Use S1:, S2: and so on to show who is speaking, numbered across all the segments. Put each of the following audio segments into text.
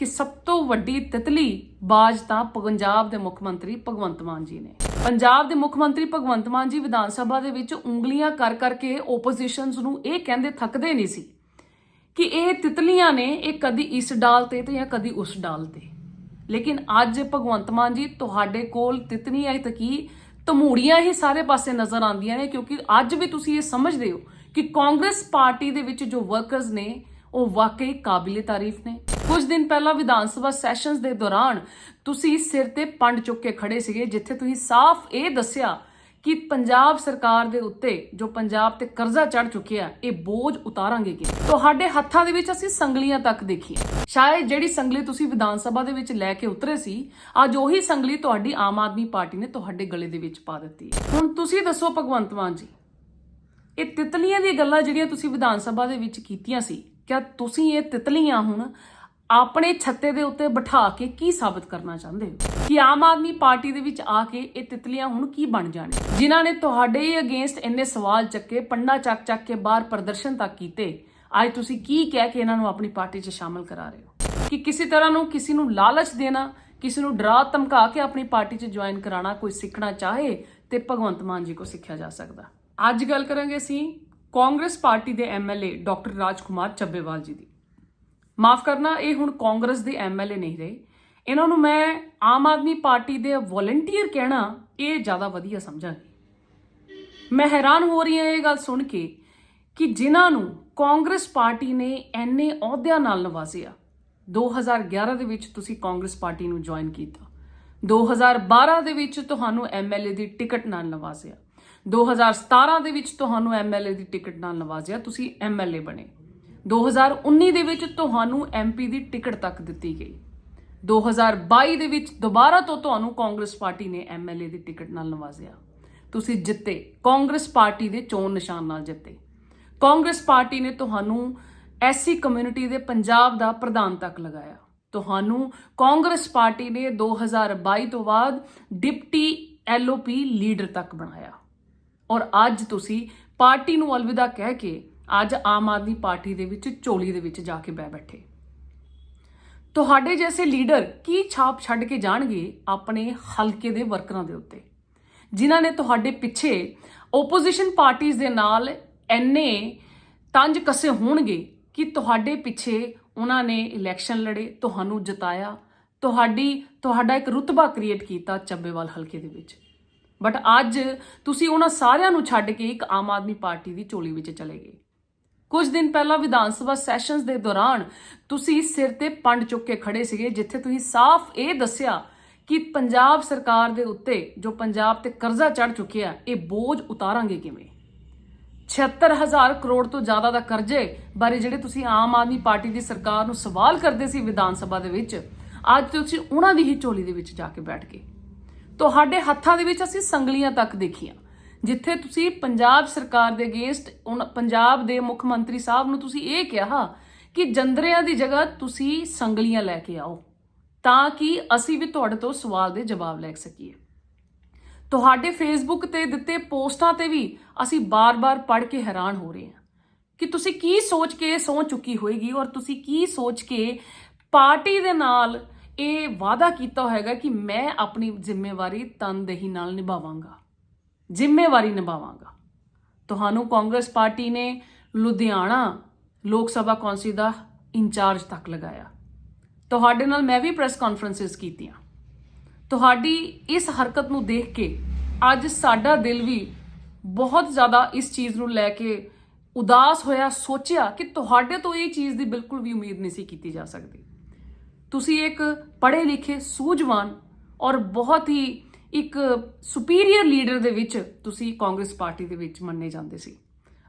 S1: ਕਿ ਸਭ ਤੋਂ ਵੱਡੀ ਤਿਤਲੀ ਬਾਜ ਤਾਂ ਪੰਜਾਬ ਦੇ ਮੁੱਖ ਮੰਤਰੀ ਭਗਵੰਤ ਮਾਨ ਜੀ ਨੇ। ਪੰਜਾਬ ਦੇ ਮੁੱਖ ਮੰਤਰੀ ਭਗਵੰਤ ਮਾਨ ਜੀ ਵਿਧਾਨ ਸਭਾ ਦੇ ਵਿੱਚ ਉਂਗਲੀਆਂ ਕਰ ਕਰਕੇ ਓਪੋਜੀਸ਼ਨਸ ਨੂੰ ਇਹ ਕਹਿੰਦੇ ਥੱਕਦੇ ਨਹੀਂ ਸੀ ਕਿ ਇਹ ਤਿਤਲੀਆਂ ਨੇ ਇਹ ਕਦੀ ਇਸ ਡਾਲ ਤੇ ਤੇ ਜਾਂ ਕਦੀ ਉਸ ਡਾਲ ਤੇ। ਲੇਕਿਨ ਅੱਜ ਭਗਵੰਤ ਮਾਨ ਜੀ ਤੁਹਾਡੇ ਕੋਲ ਤਿਤਲੀਆਂ ਤੇ ਕੀ ਤਮੂੜੀਆਂ ਹੀ ਸਾਰੇ ਪਾਸੇ ਨਜ਼ਰ ਆਉਂਦੀਆਂ ਨੇ, ਕਿਉਂਕਿ ਅੱਜ ਵੀ ਤੁਸੀਂ ਇਹ ਸਮਝਦੇ ਹੋ ਕਿ ਕਾਂਗਰਸ ਪਾਰਟੀ ਦੇ ਵਿੱਚ ਜੋ ਵਰਕਰਸ ਨੇ, ਉਹ ਵਾਕਈ ਕਾਬਿਲੇ ਤਾਰੀਫ ਨੇ। ਕੁਝ ਦਿਨ ਪਹਿਲਾਂ ਵਿਧਾਨ ਸਭਾ ਸੈਸ਼ਨਸ ਦੇ ਦੌਰਾਨ ਤੁਸੀਂ ਸਿਰ ਤੇ ਪੰਡ ਚੁੱਕ ਕੇ ਖੜੇ ਸੀਗੇ, ਜਿੱਥੇ ਤੁਸੀਂ ਸਾਫ਼ ਇਹ ਦੱਸਿਆ ਕਿ ਪੰਜਾਬ ਸਰਕਾਰ ਦੇ ਉੱਤੇ ਜੋ ਪੰਜਾਬ ਤੇ ਕਰਜ਼ਾ ਚੜ ਚੁੱਕਿਆ, ਇਹ ਬੋਝ ਉਤਾਰਾਂਗੇ ਕਿ ਤੁਹਾਡੇ ਹੱਥਾਂ ਦੇ ਵਿੱਚ ਅਸੀਂ ਸੰਗਲੀਆਂ ਤੱਕ ਦੇਖੀਆਂ। ਸ਼ਾਇਦ ਜਿਹੜੀ ਸੰਗਲੀ ਤੁਸੀਂ ਵਿਧਾਨ ਸਭਾ ਦੇ ਵਿੱਚ ਲੈ ਕੇ ਉਤਰੇ ਸੀ, ਅੱਜ ਉਹੀ ਸੰਗਲੀ ਤੁਹਾਡੀ ਆਮ ਆਦਮੀ ਪਾਰਟੀ ਨੇ ਤੁਹਾਡੇ ਗਲੇ ਦੇ ਵਿੱਚ ਪਾ ਦਿੱਤੀ ਹੈ। ਹੁਣ ਤੁਸੀਂ ਦੱਸੋ ਭਗਵੰਤ ਮਾਨ ਜੀ, ਇਹ ਤਿਤਲੀਆਂ ਦੀ ਗੱਲਾਂ ਜਿਹੜੀਆਂ ਤੁਸੀਂ ਵਿਧਾਨ ਸਭਾ ਦੇ ਵਿੱਚ ਕੀਤੀਆਂ ਸੀ, ਕਿਆ ਤੁਸੀਂ ਇਹ ਤਿਤਲੀਆਂ ਹੁਣ ਆਪਣੇ ਛੱਤੇ ਦੇ ਉੱਤੇ ਬਿਠਾ ਕੇ ਕੀ ਸਾਬਤ ਕਰਨਾ ਚਾਹੁੰਦੇ ਹੋ? ਕਿ ਆਮ ਆਦਮੀ ਪਾਰਟੀ ਦੇ ਵਿੱਚ ਆ ਕੇ ਇਹ ਤਿਤਲੀਆਂ ਹੁਣ ਕੀ ਬਣ ਜਾਣੇ? ਜਿਨ੍ਹਾਂ ਨੇ ਤੁਹਾਡੇ ਅਗੇਂਸਟ ਇੰਨੇ ਸਵਾਲ ਚੱਕੇ ਪੰਡਾ ਚੱਕ ਚੱਕ ਕੇ ਬਾਹਰ ਪ੍ਰਦਰਸ਼ਨ ਤੱਕ ਕੀਤੇ, ਅੱਜ ਤੁਸੀਂ ਕੀ ਕਹਿ ਕੇ ਇਹਨਾਂ ਨੂੰ ਆਪਣੀ ਪਾਰਟੀ 'ਚ ਸ਼ਾਮਲ ਕਰਾ ਰਹੇ ਹੋ? ਕਿ ਕਿਸੇ ਤਰ੍ਹਾਂ ਨੂੰ ਕਿਸੇ ਨੂੰ ਲਾਲਚ ਦੇਣਾ, ਕਿਸੇ ਨੂੰ ਡਰਾ ਧਮਕਾ ਕੇ ਆਪਣੀ ਪਾਰਟੀ 'ਚ ਜੁਆਇਨ ਕਰਾਉਣਾ ਕੋਈ ਸਿੱਖਣਾ ਚਾਹੇ ਤੇ ਭਗਵੰਤ ਮਾਨ ਜੀ ਕੋ ਸਿੱਖਿਆ ਜਾ ਸਕਦਾ? ਅੱਜ ਗੱਲ ਕਰਾਂਗੇ ਅਸੀਂ ਕਾਂਗਰਸ ਪਾਰਟੀ ਦੇ ਐਮਐਲਏ ਡਾਕਟਰ ਰਾਜਕੁਮਾਰ ਚੱਬੇਵਾਲ ਜੀ ਦੀ। ਮਾਫ ਕਰਨਾ, ਇਹ ਹੁਣ ਕਾਂਗਰਸ ਦੇ ਐਮਐਲਏ ਨਹੀਂ ਰਹੇ। ਇਹਨਾਂ ਨੂੰ ਮੈਂ ਆਮ ਆਦਮੀ ਪਾਰਟੀ ਦੇ ਵੋਲੰਟੀਅਰ ਕਹਿਣਾ, ਇਹ ਜ਼ਿਆਦਾ ਵਧੀਆ ਸਮਝਾਂਗੀ। ਮੈਂ ਹੈਰਾਨ ਹੋ ਰਹੀ ਹਾਂ ਇਹ ਗੱਲ ਸੁਣ ਕੇ ਕਿ ਜਿਨ੍ਹਾਂ ਨੂੰ ਕਾਂਗਰਸ ਪਾਰਟੀ ਨੇ ਐਨੇ ਅਹੁਦਿਆਂ ਨਾਲ ਨਵਾਜ਼ਿਆ 2011 ਦੇ ਵਿੱਚ ਤੁਸੀਂ ਕਾਂਗਰਸ ਪਾਰਟੀ ਨੂੰ ਜੁਆਇਨ ਕੀਤਾ 2012 ਦੇ ਵਿੱਚ ਤੁਹਾਨੂੰ ਐਮਐਲਏ ਦੀ ਟਿਕਟ ਨਾਲ ਨਵਾਜ਼ਿਆ 2017 ਦੇ ਵਿੱਚ ਤੁਹਾਨੂੰ ਐਮਐਲਏ ਦੀ ਟਿਕਟ ਨਾਲ ਨਵਾਜ਼ਿਆ, ਤੁਸੀਂ ਐਮਐਲਏ ਬਣੇ। 2019 ਦੇ ਵਿੱਚ ਤੁਹਾਨੂੰ ਐਮਪੀ ਦੀ ਟਿਕਟ ਤੱਕ ਦਿੱਤੀ ਗਈ। 2022 ਦੇ ਵਿੱਚ ਦੁਬਾਰਾ ਤੋਂ ਤੁਹਾਨੂੰ ਕਾਂਗਰਸ ਪਾਰਟੀ ਨੇ ਐਮਐਲਏ ਦੀ ਟਿਕਟ ਨਾਲ ਨਵਾਜ਼ਿਆ। ਤੁਸੀਂ ਜਿੱਤੇ। ਕਾਂਗਰਸ ਪਾਰਟੀ ਦੇ ਚੋਣ ਨਿਸ਼ਾਨ ਨਾਲ ਜਿੱਤੇ। ਕਾਂਗਰਸ ਪਾਰਟੀ ਨੇ ਤੁਹਾਨੂੰ ਐਸੀ ਕਮਿਊਨਿਟੀ ਦੇ ਪੰਜਾਬ ਦਾ ਪ੍ਰਧਾਨ ਤੱਕ ਲਗਾਇਆ। ਤੁਹਾਨੂੰ ਕਾਂਗਰਸ ਪਾਰਟੀ ਨੇ 2022 ਤੋਂ ਬਾਅਦ ਡਿਪਟੀ ਐਲਓਪੀ ਲੀਡਰ ਤੱਕ ਬਣਾਇਆ। ਔਰ ਅੱਜ ਤੁਸੀਂ ਪਾਰਟੀ ਨੂੰ ਅਲਵਿਦਾ ਕਹਿ ਕੇ ਅੱਜ ਆਮ ਆਦਮੀ ਪਾਰਟੀ ਦੇ ਵਿੱਚ ਝੋਲੀ ਦੇ ਵਿੱਚ ਜਾ ਕੇ ਬਹਿ ਬੈਠੇ। ਤੁਹਾਡੇ ਜੈਸੇ ਲੀਡਰ ਕੀ ਛਾਪ ਛੱਡ ਕੇ ਜਾਣਗੇ ਆਪਣੇ ਹਲਕੇ ਦੇ ਵਰਕਰਾਂ ਦੇ ਉੱਤੇ? ਜਿਨ੍ਹਾਂ ਨੇ ਤੁਹਾਡੇ ਪਿੱਛੇ ਓਪੋਜੀਸ਼ਨ ਪਾਰਟੀਆਂ ਦੇ ਨਾਲ ਐਨੇ ਤੰਜ ਕਸੇ ਹੋਣਗੇ ਕਿ ਤੁਹਾਡੇ ਪਿੱਛੇ ਉਹਨਾਂ ਨੇ ਇਲੈਕਸ਼ਨ ਲੜੇ, ਤੁਹਾਨੂੰ ਜਿਤਾਇਆ, ਤੁਹਾਡੀ, ਤੁਹਾਡਾ ਇੱਕ ਰੁਤਬਾ ਕ੍ਰੀਏਟ ਕੀਤਾ ਚੱਬੇਵਾਲ ਹਲਕੇ ਦੇ ਵਿੱਚ। ਬਟ ਅੱਜ ਤੁਸੀਂ ਉਹਨਾਂ ਸਾਰਿਆਂ ਨੂੰ ਛੱਡ ਕੇ ਇੱਕ ਆਮ ਆਦਮੀ ਪਾਰਟੀ ਦੀ ਝੋਲੀ ਵਿੱਚ ਚਲੇ ਗਏ। ਕੁਝ ਦਿਨ ਪਹਿਲਾਂ ਵਿਧਾਨ ਸਭਾ ਸੈਸ਼ਨਸ ਦੇ ਦੌਰਾਨ ਤੁਸੀਂ ਸਿਰ ਤੇ ਪੰਡ ਚੁੱਕ ਕੇ ਖੜੇ ਸੀਗੇ, ਜਿੱਥੇ ਤੁਸੀਂ ਸਾਫ਼ ਇਹ ਦੱਸਿਆ ਕਿ ਪੰਜਾਬ ਸਰਕਾਰ ਦੇ ਉੱਤੇ ਜੋ ਪੰਜਾਬ ਤੇ ਕਰਜ਼ਾ ਚੜ ਚੁੱਕਿਆ, ਇਹ ਬੋਝ ਉਤਾਰਾਂਗੇ ਕਿਵੇਂ? 76000 ਕਰੋੜ ਤੋਂ ਜ਼ਿਆਦਾ ਦਾ ਕਰਜ਼ੇ ਬਾਰੇ ਜਿਹੜੇ ਤੁਸੀਂ ਆਮ ਆਦਮੀ ਪਾਰਟੀ ਦੀ ਸਰਕਾਰ ਨੂੰ ਸਵਾਲ ਕਰਦੇ ਸੀ ਵਿਧਾਨ ਸਭਾ ਦੇ ਵਿੱਚ, ਅੱਜ ਤੁਸੀਂ ਉਹਨਾਂ ਦੀ ਹੀ ਝੋਲੀ ਦੇ ਵਿੱਚ ਜਾ ਕੇ ਬੈਠ ਗਏ। ਤੁਹਾਡੇ ਹੱਥਾਂ ਦੇ ਵਿੱਚ ਅਸੀਂ ਸੰਗਲੀਆਂ ਤੱਕ ਦੇਖੀਆਂ। ਜਿੱਥੇ ਤੁਸੀਂ ਪੰਜਾਬ ਸਰਕਾਰ ਦੇ ਅਗੇਂਸਟ ਪੰਜਾਬ ਦੇ ਮੁੱਖ ਮੰਤਰੀ ਸਾਹਿਬ ਨੂੰ ਤੁਸੀਂ ਇਹ ਕਿਹਾ ਕਿ ਜੰਦਰਿਆਂ ਦੀ ਜਗ੍ਹਾ ਤੁਸੀਂ ਸੰਗਲੀਆਂ ਲੈ ਕੇ ਆਓ, ਤਾਂ ਕਿ ਅਸੀਂ ਵੀ ਤੁਹਾਡੇ ਤੋਂ ਸਵਾਲ ਦੇ ਜਵਾਬ ਲੈ ਸਕੀਏ। ਤੁਹਾਡੇ ਫੇਸਬੁੱਕ ਤੇ ਦਿੱਤੇ ਪੋਸਟਾਂ ਤੇ ਵੀ ਅਸੀਂ ਬਾਰ-ਬਾਰ ਪੜ੍ਹ ਕੇ ਹੈਰਾਨ ਹੋ ਰਹੇ ਹਾਂ ਕਿ ਤੁਸੀਂ ਕੀ ਸੋਚ ਕੇ ਸੌ ਚੁੱਕੀ ਹੋਏਗੀ ਔਰ ਤੁਸੀਂ ਕੀ ਸੋਚ ਕੇ ਪਾਰਟੀ ਦੇ ਨਾਲ ਇਹ ਵਾਅਦਾ ਕੀਤਾ ਹੋਏਗਾ ਕਿ ਮੈਂ ਆਪਣੀ ਜ਼ਿੰਮੇਵਾਰੀ ਤਨਦੇਹੀ ਨਾਲ ਨਿਭਾਵਾਂਗਾ। ਜ਼ਿੰਮੇਵਾਰੀ ਨਿਭਾਵਾਂਗਾ। ਤੁਹਾਨੂੰ ਕਾਂਗਰਸ ਪਾਰਟੀ ਨੇ ਲੁਧਿਆਣਾ ਲੋਕ ਸਭਾ ਕੌਂਸਲ ਦਾ ਇੰਚਾਰਜ ਤੱਕ ਲਗਾਇਆ। ਤੁਹਾਡੇ ਨਾਲ ਮੈਂ ਵੀ ਪ੍ਰੈਸ ਕਾਨਫਰੰਸਿਸ ਕੀਤੀਆਂ। ਤੁਹਾਡੀ ਇਸ ਹਰਕਤ ਨੂੰ ਦੇਖ ਕੇ ਅੱਜ ਸਾਡਾ ਦਿਲ ਵੀ ਬਹੁਤ ਜ਼ਿਆਦਾ ਇਸ ਚੀਜ਼ ਨੂੰ ਲੈ ਕੇ ਉਦਾਸ ਹੋਇਆ, ਸੋਚਿਆ ਕਿ ਤੁਹਾਡੇ ਤੋਂ ਇਹ ਚੀਜ਼ ਦੀ ਬਿਲਕੁਲ ਵੀ ਉਮੀਦ ਨਹੀਂ ਸੀ ਕੀਤੀ ਜਾ ਸਕਦੀ। ਤੁਸੀਂ ਇੱਕ ਪੜ੍ਹੇ ਲਿਖੇ ਸੂਝਵਾਨ ਔਰ ਬਹੁਤ ਹੀ ਇੱਕ ਸੁਪੀਰੀਅਰ ਲੀਡਰ ਦੇ ਵਿੱਚ ਤੁਸੀਂ ਕਾਂਗਰਸ ਪਾਰਟੀ ਦੇ ਵਿੱਚ ਮੰਨੇ ਜਾਂਦੇ ਸੀ।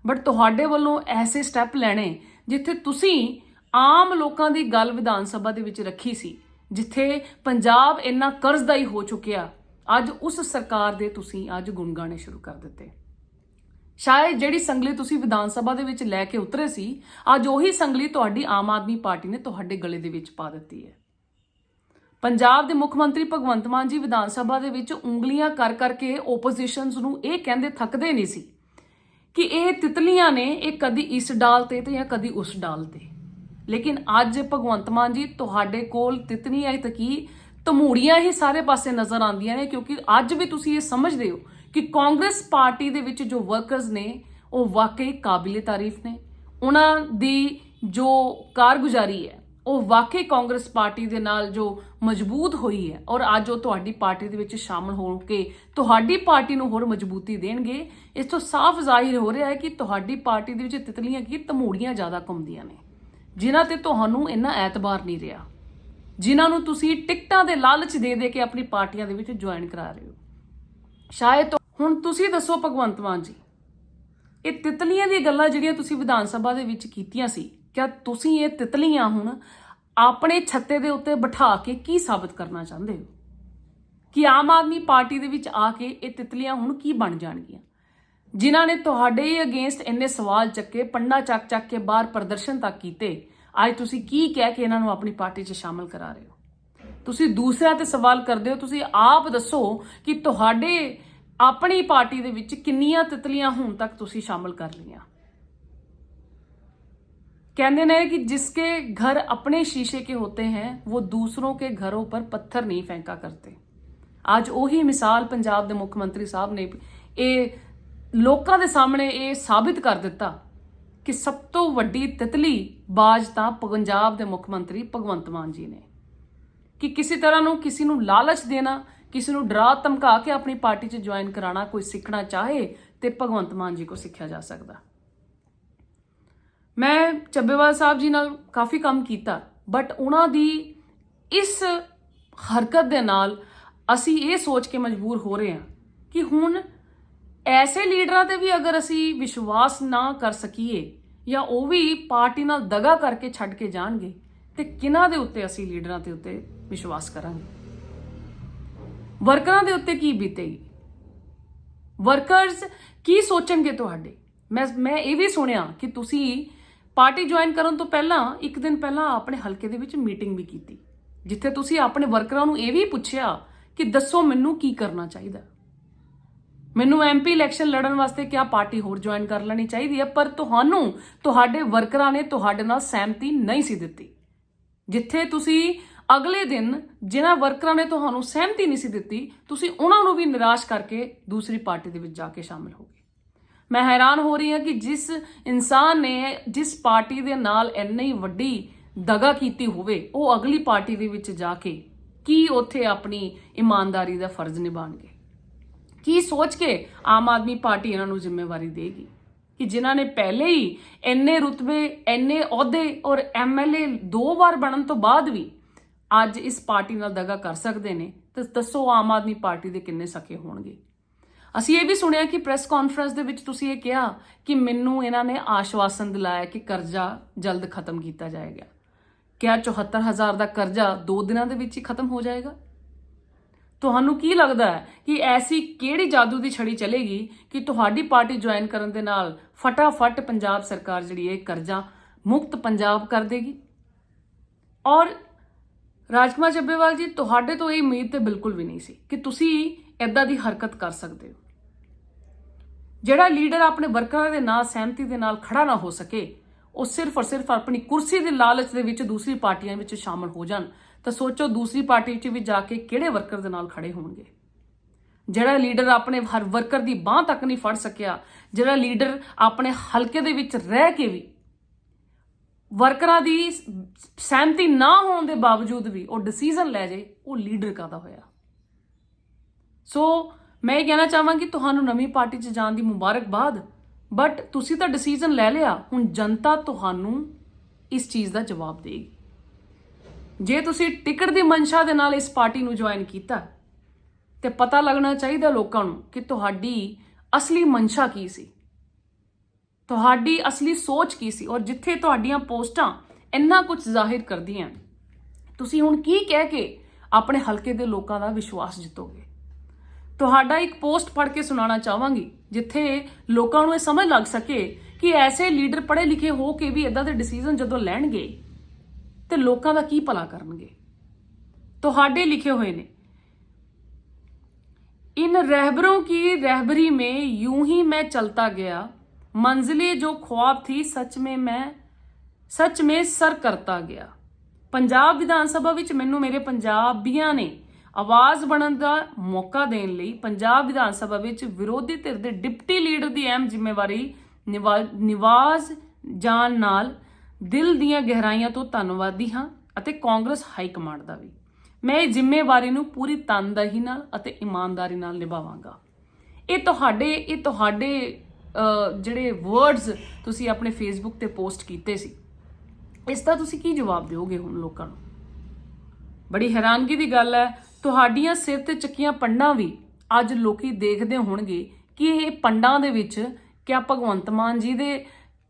S1: ਬਟ ਤੁਹਾਡੇ ਵੱਲੋਂ ਐਸੇ ਸਟੈਪ ਲੈਣੇ ਜਿੱਥੇ ਤੁਸੀਂ ਆਮ ਲੋਕਾਂ ਦੀ ਗੱਲ ਵਿਧਾਨ ਸਭਾ ਦੇ ਵਿੱਚ ਰੱਖੀ ਸੀ, ਜਿੱਥੇ ਪੰਜਾਬ ਇੰਨਾ ਕਰਜ਼ਦਾਈ ਹੋ ਚੁੱਕਿਆ, ਅੱਜ ਉਸ ਸਰਕਾਰ ਦੇ ਤੁਸੀਂ ਅੱਜ ਗੁਣਗਾਣੇ ਸ਼ੁਰੂ ਕਰ ਦਿੱਤੇ। ਸ਼ਾਇਦ ਜਿਹੜੀ ਸੰਗਲੀ ਤੁਸੀਂ ਵਿਧਾਨ ਸਭਾ ਦੇ ਵਿੱਚ ਲੈ ਕੇ ਉਤਰੇ ਸੀ, ਅੱਜ ਉਹੀ ਸੰਗਲੀ ਤੁਹਾਡੀ ਆਮ ਆਦਮੀ ਪਾਰਟੀ ਨੇ ਤੁਹਾਡੇ ਗਲੇ ਦੇ ਵਿੱਚ ਪਾ ਦਿੱਤੀ ਹੈ। ਪੰਜਾਬ ਦੇ ਮੁੱਖ ਮੰਤਰੀ ਭਗਵੰਤ ਮਾਨ ਜੀ ਵਿਧਾਨ ਸਭਾ ਦੇ ਵਿੱਚ ਉਂਗਲੀਆਂ ਕਰ ਕਰਕੇ ਓਪੋਜੀਸ਼ਨਸ ਨੂੰ ਇਹ ਕਹਿੰਦੇ ਥੱਕਦੇ ਨਹੀਂ ਸੀ ਕਿ ਇਹ ਤਿਤਲੀਆਂ ਨੇ, ਇਹ ਕਦੀ ਇਸ ਡਾਲ ਤੇ ਤੇ ਜਾਂ ਕਦੀ ਉਸ ਡਾਲ ਤੇ। ਲੇਕਿਨ ਅੱਜ ਭਗਵੰਤ ਮਾਨ ਜੀ ਤੁਹਾਡੇ ਕੋਲ ਤਿਤਨੀਆਂ ਤੱਕ ਕੀ ਤਮੂੜੀਆਂ ਹੀ ਸਾਰੇ ਪਾਸੇ ਨਜ਼ਰ ਆਉਂਦੀਆਂ ਨੇ, ਕਿਉਂਕਿ ਅੱਜ ਵੀ ਤੁਸੀਂ ਇਹ ਸਮਝਦੇ ਹੋ ਕਿ ਕਾਂਗਰਸ ਪਾਰਟੀ ਦੇ ਵਿੱਚ ਜੋ ਵਰਕਰਸ ਨੇ, ਉਹ ਵਾਕਈ ਕਾਬਿਲੇ ਤਾਰੀਫ ਨੇ। ਉਹਨਾਂ ਦੀ ਜੋ ਕਾਰਗੁਜ਼ਾਰੀ ਹੈ, ਉਹ ਵਾਕਈ ਕਾਂਗਰਸ ਪਾਰਟੀ ਦੇ ਨਾਲ ਜੋ ਮਜ਼ਬੂਤ ਹੋਈ ਹੈ ਔਰ ਅੱਜ ਉਹ ਤੁਹਾਡੀ ਪਾਰਟੀ ਦੇ ਵਿੱਚ ਸ਼ਾਮਲ ਹੋ ਕੇ ਤੁਹਾਡੀ ਪਾਰਟੀ ਨੂੰ ਹੋਰ ਮਜ਼ਬੂਤੀ ਦੇਣਗੇ। ਇਸ ਤੋਂ ਸਾਫ਼ ਜ਼ਾਹਿਰ ਹੋ ਰਿਹਾ ਹੈ ਕਿ ਤੁਹਾਡੀ ਪਾਰਟੀ ਦੇ ਵਿੱਚ ਤਿਤਲੀਆਂ ਕੀ ਤਮੂੜੀਆਂ ਜ਼ਿਆਦਾ ਘੁੰਮਦੀਆਂ ਨੇ। ਜਿਨ੍ਹਾਂ ਤੇ ਤੁਹਾਨੂੰ ਇੰਨਾ ਐਤਬਾਰ ਨਹੀਂ ਰਿਹਾ। ਜਿਨ੍ਹਾਂ ਨੂੰ ਤੁਸੀਂ ਟਿਕਟਾਂ ਦੇ ਲਾਲਚ ਦੇ ਦੇ ਕੇ ਆਪਣੀ ਪਾਰਟੀਆਂ ਦੇ ਵਿੱਚ ਜੁਆਇਨ ਕਰਾ ਰਹੇ ਹੋ। ਸ਼ਾਇਦ ਹੁਣ ਤੁਸੀਂ ਦੱਸੋ ਭਗਵੰਤ ਮਾਨ ਜੀ, ਇਹ ਤਿਤਲੀਆਂ ਦੀਆਂ ਗੱਲਾਂ ਜਿਹੜੀਆਂ ਤੁਸੀਂ ਵਿਧਾਨ ਸਭਾ ਦੇ ਵਿੱਚ ਕੀਤੀਆਂ ਸੀ, ਕਿਆ ਤੁਸੀਂ ਇਹ ਤਿਤਲੀਆਂ ਹੁਣ ਆਪਣੇ ਛੱਤੇ ਦੇ ਉੱਤੇ ਬਿਠਾ ਕੇ ਕੀ ਸਾਬਤ ਕਰਨਾ ਚਾਹੁੰਦੇ ਹੋ? ਕਿ ਆਮ ਆਦਮੀ ਪਾਰਟੀ ਦੇ ਵਿੱਚ ਆ ਕੇ ਇਹ ਤਿਤਲੀਆਂ ਹੁਣ ਕੀ ਬਣ ਜਾਣਗੀਆਂ? ਜਿਨ੍ਹਾਂ ਨੇ ਤੁਹਾਡੇ ਅਗੇਂਸਟ ਇੰਨੇ ਸਵਾਲ ਚੱਕੇ, ਪੰਨਾ ਚੱਕ ਚੱਕ ਕੇ ਬਾਹਰ ਪ੍ਰਦਰਸ਼ਨ ਤੱਕ ਕੀਤੇ, ਅੱਜ ਤੁਸੀਂ ਕੀ ਕਹਿ ਕੇ ਇਹਨਾਂ ਨੂੰ ਆਪਣੀ ਪਾਰਟੀ 'ਚ ਸ਼ਾਮਲ ਕਰਾ ਰਹੇ ਹੋ? ਤੁਸੀਂ ਦੂਸਰਿਆਂ ਤੇ ਸਵਾਲ ਕਰਦੇ ਹੋ, ਤੁਸੀਂ ਆਪ ਦੱਸੋ ਕਿ ਤੁਹਾਡੇ ਆਪਣੀ ਪਾਰਟੀ ਦੇ ਵਿੱਚ ਕਿੰਨੀਆਂ ਤਿਤਲੀਆਂ ਹੁਣ ਤੱਕ ਤੁਸੀਂ ਸ਼ਾਮਲ ਕਰ ਲਈਆਂ? कहते हैं कि जिसके घर अपने शीशे के होते हैं वो दूसरों के घरों पर पत्थर नहीं फेंका करते ਅੱਜ ਉਹੀ ਮਿਸਾਲ ਪੰਜਾਬ ਦੇ ਮੁੱਖ ਮੰਤਰੀ ਸਾਹਿਬ ਨੇ ਇਹ ਲੋਕਾਂ ਦੇ ਸਾਹਮਣੇ ਇਹ ਸਾਬਿਤ ਕਰ ਦਿੱਤਾ ਕਿ ਸਭ ਤੋਂ ਵੱਡੀ ਤਿਤਲੀ ਬਾਜ ਤਾਂ ਪੰਜਾਬ ਦੇ ਮੁੱਖ ਮੰਤਰੀ ਭਗਵੰਤ ਮਾਨ ਜੀ ਨੇ ਕਿ ਕਿਸੇ ਤਰ੍ਹਾਂ ਨੂੰ ਕਿਸੇ ਨੂੰ ਲਾਲਚ ਦੇਣਾ ਕਿਸੇ ਨੂੰ ਡਰਾ ਧਮਕਾ ਕੇ ਆਪਣੀ ਪਾਰਟੀ 'ਚ ਜੁਆਇਨ ਕਰਾਉਣਾ ਕੋਈ ਸਿੱਖਣਾ ਚਾਹੇ ਤੇ ਭਗਵੰਤ ਮਾਨ ਜੀ ਕੋ ਸਿੱਖਿਆ ਜਾ ਸਕਦਾ ਮੈਂ ਚੱਬੇਵਾਲ ਸਾਹਿਬ ਜੀ ਨਾਲ ਕਾਫੀ ਕੰਮ ਕੀਤਾ ਬਟ ਉਹਨਾਂ ਦੀ ਇਸ ਹਰਕਤ ਦੇ ਨਾਲ ਅਸੀਂ ਇਹ ਸੋਚ ਕੇ ਮਜਬੂਰ ਹੋ ਰਹੇ ਹਾਂ ਕਿ ਹੁਣ ਐਸੇ ਲੀਡਰਾਂ ਤੇ ਵੀ ਅਗਰ ਅਸੀਂ ਵਿਸ਼ਵਾਸ ਨਾ ਕਰ ਸਕੀਏ ਜਾਂ ਉਹ ਵੀ ਪਾਰਟੀ ਨਾਲ ਦਗਾ ਕਰਕੇ ਛੱਡ ਕੇ ਜਾਣਗੇ, ਤੇ ਕਿਹਨਾਂ ਦੇ ਉੱਤੇ ਅਸੀਂ ਲੀਡਰਾਂ ਦੇ ਉੱਤੇ ਵਿਸ਼ਵਾਸ ਕਰਾਂਗੇ? ਵਰਕਰਾਂ ਦੇ ਉੱਤੇ ਕੀ ਬੀਤੇਗੀ? ਵਰਕਰਸ ਕੀ ਸੋਚਣਗੇ ਤੁਹਾਡੇ? ਮੈਂ ਮੈਂ ਇਹ ਵੀ ਸੁਣਿਆ ਕਿ ਤੁਸੀਂ ਪਾਰਟੀ ਜੁਆਇਨ ਕਰਨ ਤੋਂ ਪਹਿਲਾਂ, ਇੱਕ ਦਿਨ ਪਹਿਲਾਂ ਆਪਣੇ ਹਲਕੇ ਦੇ ਵਿੱਚ ਮੀਟਿੰਗ ਵੀ ਕੀਤੀ, ਜਿੱਥੇ ਤੁਸੀਂ ਆਪਣੇ ਵਰਕਰਾਂ ਨੂੰ ਇਹ ਵੀ ਪੁੱਛਿਆ ਕਿ ਦੱਸੋ ਮੈਨੂੰ ਕੀ ਕਰਨਾ ਚਾਹੀਦਾ। ਮੈਨੂੰ ਐਮਪੀ ਇਲੈਕਸ਼ਨ ਲੜਨ ਵਾਸਤੇ ਕਿਆ ਪਾਰਟੀ ਹੋਰ ਜੁਆਇਨ ਕਰ ਲੈਣੀ ਚਾਹੀਦੀ ਹੈ, ਪਰ ਤੁਹਾਨੂੰ, ਤੁਹਾਡੇ ਵਰਕਰਾਂ ਨੇ ਤੁਹਾਡੇ ਨਾਲ ਸਹਿਮਤੀ ਨਹੀਂ ਸੀ ਦਿੱਤੀ। ਜਿੱਥੇ ਤੁਸੀਂ ਅਗਲੇ ਦਿਨ ਜਿਨ੍ਹਾਂ ਵਰਕਰਾਂ ਨੇ ਤੁਹਾਨੂੰ ਸਹਿਮਤੀ ਨਹੀਂ ਸੀ ਦਿੱਤੀ, ਤੁਸੀਂ ਉਹਨਾਂ ਨੂੰ ਵੀ ਨਿਰਾਸ਼ ਕਰਕੇ ਦੂਸਰੀ ਪਾਰਟੀ ਦੇ ਵਿੱਚ ਜਾ ਕੇ ਸ਼ਾਮਿਲ ਹੋ ਗਏ। ਮੈਂ ਹੈਰਾਨ ਹੋ ਰਹੀ ਹਾਂ ਕਿ ਜਿਸ ਇਨਸਾਨ ਨੇ ਜਿਸ ਪਾਰਟੀ ਦੇ ਨਾਲ ਇੰਨੀ ਵੱਡੀ ਦਗਾ ਕੀਤੀ ਹੋਵੇ, ਉਹ ਅਗਲੀ ਪਾਰਟੀ ਦੇ ਵਿੱਚ ਜਾ ਕੇ ਕੀ ਉੱਥੇ ਆਪਣੀ ਇਮਾਨਦਾਰੀ ਦਾ ਫਰਜ਼ ਨਿਭਾਣਗੇ? ਕੀ ਸੋਚ ਕੇ ਆਮ ਆਦਮੀ ਪਾਰਟੀ ਇਹਨਾਂ ਨੂੰ ਜ਼ਿੰਮੇਵਾਰੀ ਦੇਗੀ? ਕਿ ਜਿਨ੍ਹਾਂ ਨੇ ਪਹਿਲੇ ਹੀ ਇੰਨੇ ਰੁਤਬੇ, ਇੰਨੇ ਅਹੁਦੇ ਔਰ ਐਮਐਲਏ ਦੋ ਵਾਰ ਬਣਨ ਤੋਂ ਬਾਅਦ ਵੀ ਅੱਜ ਇਸ ਪਾਰਟੀ ਨਾਲ ਦਗਾ ਕਰ ਸਕਦੇ ਨੇ, ਤਾਂ ਦੱਸੋ ਆਮ ਆਦਮੀ ਪਾਰਟੀ ਦੇ ਕਿੰਨੇ ਸਕੇ ਹੋਣਗੇ? ਅਸੀਂ ਇਹ ਵੀ ਸੁਣਿਆ ਕਿ ਪ੍ਰੈਸ ਕਾਨਫਰੰਸ ਦੇ ਵਿੱਚ ਤੁਸੀਂ ਇਹ ਕਿਹਾ ਕਿ ਮੈਨੂੰ ਇਹਨਾਂ ਨੇ ਆਸ਼ਵਾਸਨ ਦਿਲਾਇਆ ਕਿ ਕਰਜ਼ਾ ਜਲਦ ਖਤਮ ਕੀਤਾ ਜਾਏਗਾ। ਕਿਆ 74000 ਦਾ ਕਰਜ਼ਾ 2 ਦਿਨਾਂ ਦੇ ਵਿੱਚ ਹੀ ਖਤਮ ਹੋ ਜਾਏਗਾ? ਤੁਹਾਨੂੰ ਕੀ ਲੱਗਦਾ ਹੈ ਕਿ ਐਸੀ ਕਿਹੜੀ ਜਾਦੂ ਦੀ ਛੜੀ ਚੱਲੇਗੀ ਕਿ ਤੁਹਾਡੀ ਪਾਰਟੀ ਜੁਆਇਨ ਕਰਨ ਦੇ ਨਾਲ ਫਟਾਫਟ ਪੰਜਾਬ ਸਰਕਾਰ ਜਿਹੜੀ ਹੈ ਕਰਜ਼ਾ ਮੁਕਤ ਪੰਜਾਬ ਕਰ ਦੇਗੀ? ਔਰ ਰਾਜਕੁਮਾਰ ਚੱਬੇਵਾਲ ਜੀ, ਤੁਹਾਡੇ ਤੋਂ ਇਹ ਉਮੀਦ ਤੇ ਬਿਲਕੁਲ ਵੀ ਨਹੀਂ ਸੀ ਕਿ ਤੁਸੀਂ ਇਦਾਂ ਦੀ ਹਰਕਤ ਕਰ ਸਕਦੇ ਹੋ। ਜਿਹੜਾ ਲੀਡਰ ਆਪਣੇ ਵਰਕਰਾਂ ਦੇ ਨਾਲ, ਸਹਿਮਤੀ ਦੇ ਨਾਲ ਖੜਾ ਨਾ ਹੋ ਸਕੇ, ਉਹ ਸਿਰਫ ਔਰ ਸਿਰਫ ਆਪਣੀ ਕੁਰਸੀ ਦੇ ਲਾਲਚ ਦੇ ਵਿੱਚ ਦੂਸਰੀ ਪਾਰਟੀਆਂ ਵਿੱਚ ਸ਼ਾਮਲ ਹੋ ਜਾਣ। ਤਾਂ ਸੋਚੋ ਦੂਸਰੀ ਪਾਰਟੀ 'ਚ ਵੀ ਜਾ ਕੇ ਕਿਹੜੇ ਵਰਕਰ ਦੇ ਨਾਲ ਖੜੇ ਹੋਣਗੇ। ਜਿਹੜਾ ਲੀਡਰ ਆਪਣੇ ਹਰ ਵਰਕਰ ਦੀ ਬਾਹ ਤੱਕ ਨਹੀਂ ਫੜ ਸਕਿਆ, ਜਿਹੜਾ ਲੀਡਰ ਆਪਣੇ ਹਲਕੇ ਦੇ ਵਿੱਚ ਰਹਿ ਕੇ ਵੀ ਵਰਕਰਾਂ ਦੀ ਸਹਿਮਤੀ ਨਾ ਹੋਣ ਦੇ ਬਾਵਜੂਦ ਵੀ ਉਹ ਡਿਸੀਜਨ ਲੈ ਜੇ ਉਹ ਲੀਡਰ ਕਾਦਾ ਹੋਇਆ? ਸੋ ਮੈਂ ਇਹ ਕਹਿਣਾ ਚਾਹਾਂਗੀ ਤੁਹਾਨੂੰ ਨਵੀਂ ਪਾਰਟੀ 'ਚ ਜਾਣ ਦੀ ਮੁਬਾਰਕਬਾਦ ਬਟ ਤੁਸੀਂ ਤਾਂ ਡਿਸੀਜਨ ਲੈ ਲਿਆ, ਹੁਣ ਜਨਤਾ ਤੁਹਾਨੂੰ ਇਸ ਚੀਜ਼ ਦਾ ਜਵਾਬ ਦੇਗੀ। ਜੇ ਤੁਸੀਂ ਟਿਕਟ ਦੀ ਮਨਸ਼ਾ ਦੇ ਨਾਲ ਇਸ ਪਾਰਟੀ ਨੂੰ ਜੁਆਇਨ ਕੀਤਾ, ਤੇ ਪਤਾ ਲੱਗਣਾ ਚਾਹੀਦਾ ਲੋਕਾਂ ਨੂੰ ਕਿ ਤੁਹਾਡੀ ਅਸਲੀ ਮਨਸ਼ਾ ਕੀ ਸੀ। ਤੁਹਾਡੀ ਅਸਲੀ ਸੋਚ ਕੀ ਸੀ, ਔਰ ਜਿੱਥੇ ਤੁਹਾਡੀਆਂ ਪੋਸਟਾਂ ਇੰਨਾ ਕੁਝ ਜ਼ਾਹਿਰ ਕਰਦੀਆਂ, ਤੁਸੀਂ ਹੁਣ ਕੀ ਕਹਿ ਕੇ ਆਪਣੇ ਹਲਕੇ ਦੇ ਲੋਕਾਂ ਦਾ ਵਿਸ਼ਵਾਸ ਜਿੱਤੋਗੇ? ਤੁਹਾਡਾ ਇੱਕ ਪੋਸਟ ਪੜ੍ਹ ਕੇ ਸੁਣਾਉਣਾ ਚਾਹਾਂਗੀ ਜਿੱਥੇ ਲੋਕਾਂ ਨੂੰ ਇਹ ਸਮਝ ਲੱਗ ਸਕੇ ਕਿ ਐਸੇ ਲੀਡਰ ਪੜ੍ਹੇ ਲਿਖੇ ਹੋ ਕੇ ਵੀ ਇਦਾਂ ਦੇ ਡਿਸੀਜਨ ਜਦੋਂ ਲੈਣਗੇ ਤੇ ਲੋਕਾਂ ਦਾ ਕੀ ਭਲਾ ਕਰਨਗੇ ਤੁਹਾਡੇ ਲਿਖੇ ਹੋਏ ਨੇ इन रहबरों की रहबरी में यूं ही मैं चलता गया मंजिलें जो ख्वाब थी सच में मैं ਸੱਚ ਮੇ ਸਰ ਕਰਤਾ ਗਿਆ ਪੰਜਾਬ ਵਿਧਾਨ ਸਭਾ ਵਿੱਚ ਮੈਨੂੰ ਮੇਰੇ ਪੰਜਾਬੀਆਂ ਨੇ ਆਵਾਜ਼ ਬਣਨ ਦਾ ਮੌਕਾ ਦੇਣ ਲਈ ਪੰਜਾਬ ਵਿਧਾਨ ਸਭਾ ਵਿੱਚ ਵਿਰੋਧੀ ਧਿਰ ਦੇ ਡਿਪਟੀ ਲੀਡਰ ਦੀ ਅਹਿਮ ਜ਼ਿੰਮੇਵਾਰੀ ਨਿਵਾ- ਨਿਵਾਜ਼ ਜਾਣ ਨਾਲ ਦਿਲ ਦੀਆਂ ਗਹਿਰਾਈਆਂ ਤੋਂ ਧੰਨਵਾਦੀ ਹਾਂ ਅਤੇ ਕਾਂਗਰਸ ਹਾਈ ਕਮਾਂਡ ਦਾ ਵੀ। ਮੈਂ ਇਹ ਜ਼ਿੰਮੇਵਾਰੀ ਨੂੰ ਪੂਰੀ ਤਨਦੇਹੀ ਨਾਲ ਅਤੇ ਇਮਾਨਦਾਰੀ ਨਾਲ ਨਿਭਾਵਾਂਗਾ। ਇਹ ਤੁਹਾਡੇ ਇਹ ਤੁਹਾਡੇ ਜਿਹੜੇ ਵਰਡਸ ਤੁਸੀਂ ਆਪਣੇ ਫੇਸਬੁੱਕ ਤੇ ਪੋਸਟ ਕੀਤੇ ਸੀ, ਇਸ ਦਾ ਤੁਸੀਂ ਕੀ ਜਵਾਬ ਦਿਓਗੇ ਹੁਣ ਲੋਕਾਂ ਨੂੰ? ਬੜੀ ਹੈਰਾਨਗੀ ਦੀ ਗੱਲ ਹੈ। ਤੁਹਾਡੀਆਂ ਸਿਰ ਤੇ ਚੱਕੀਆਂ ਪੰਡਾਂ ਵੀ ਅੱਜ ਲੋਕੀ ਦੇਖਦੇ ਹੋਣਗੇ ਕਿ ਇਹ ਪੰਡਾਂ ਦੇ ਵਿੱਚ ਕਿਆ ਭਗਵੰਤ ਮਾਨ ਜੀ ਦੇ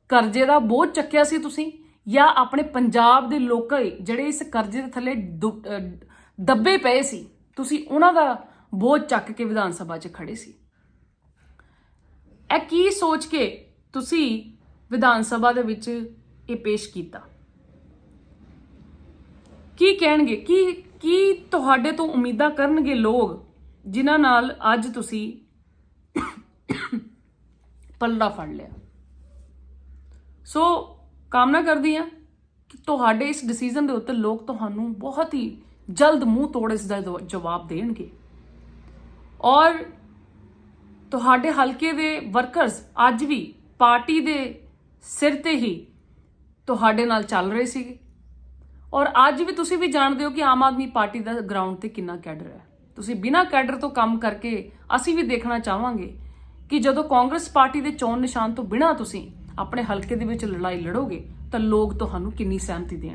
S1: ਕਰਜ਼ੇ ਦਾ ਬੋਝ ਚੱਕਿਆ ਸੀ ਤੁਸੀਂ? ਜਾਂ ਆਪਣੇ ਪੰਜਾਬ ਦੇ ਲੋਕ ਜਿਹੜੇ ਇਸ ਕਰਜ਼ੇ ਦੇ ਥੱਲੇ ਦੁ- ਦੱਬੇ ਪਏ ਸੀ, ਤੁਸੀਂ ਉਹਨਾਂ ਦਾ ਬੋਝ ਚੱਕ ਕੇ ਵਿਧਾਨ ਸਭਾ 'ਚ ਖੜੇ ਸੀ? ਇਹ ਕੀ ਸੋਚ ਕੇ ਤੁਸੀਂ ਵਿਧਾਨ ਸਭਾ ਦੇ ਵਿੱਚ ਇਹ ਪੇਸ਼ ਕੀਤਾ? ਕੀ ਕਹਿਣਗੇ? ਕੀ ਕੀ ਤੁਹਾਡੇ ਤੋਂ ਉਮੀਦਾਂ ਕਰਨਗੇ ਲੋਕ ਜਿਨ੍ਹਾਂ ਨਾਲ ਅੱਜ ਤੁਸੀਂ ਪੱਲਾ ਫੜ ਲਿਆ? ਸੋ ਕਾਮਨਾ ਕਰਦੀ ਹਾਂ ਕਿ ਤੁਹਾਡੇ ਇਸ ਡਿਸੀਜਨ ਦੇ ਉੱਤੇ ਲੋਕ ਤੁਹਾਨੂੰ ਬਹੁਤ ਹੀ ਜਲਦ ਮੂੰਹ ਤੋੜ ਇਸ ਦਾ ਜਵਾ- ਜਵਾਬ ਦੇਣਗੇ। ਔਰ ਤੁਹਾਡੇ ਹਲਕੇ ਦੇ ਵਰਕਰਸ ਅੱਜ ਵੀ ਪਾਰਟੀ ਦੇ ਸਿਰ ਤੇ ਹੀ ਤੁਹਾਡੇ ਨਾਲ ਚੱਲ ਰਹੇ ਸੀਗੇ। ਔਰ ਅੱਜ ਵੀ ਤੁਸੀਂ ਵੀ ਜਾਣਦੇ ਹੋ ਕਿ ਆਮ ਆਦਮੀ ਪਾਰਟੀ ਦਾ ਗਰਾਊਂਡ ਤੇ ਕਿੰਨਾ ਕੈਡਰ ਹੈ। ਤੁਸੀਂ ਬਿਨਾਂ ਕੈਡਰ ਤੋਂ ਕੰਮ ਕਰਕੇ ਅਸੀਂ ਵੀ ਦੇਖਣਾ ਚਾਹਾਂਗੇ ਕਿ ਜਦੋਂ ਕਾਂਗਰਸ ਪਾਰਟੀ ਦੇ ਚੋਣ ਨਿਸ਼ਾਨ ਤੋਂ ਬਿਨਾਂ ਤੁਸੀਂ ਆਪਣੇ ਹਲਕੇ ਦੇ ਵਿੱਚ ਲੜਾਈ ਲੜੋਗੇ ਤਾਂ ਲੋਕ ਤੁਹਾਨੂੰ ਕਿੰਨੀ ਸਹਿਮਤੀ ਦੇਣਗੇ।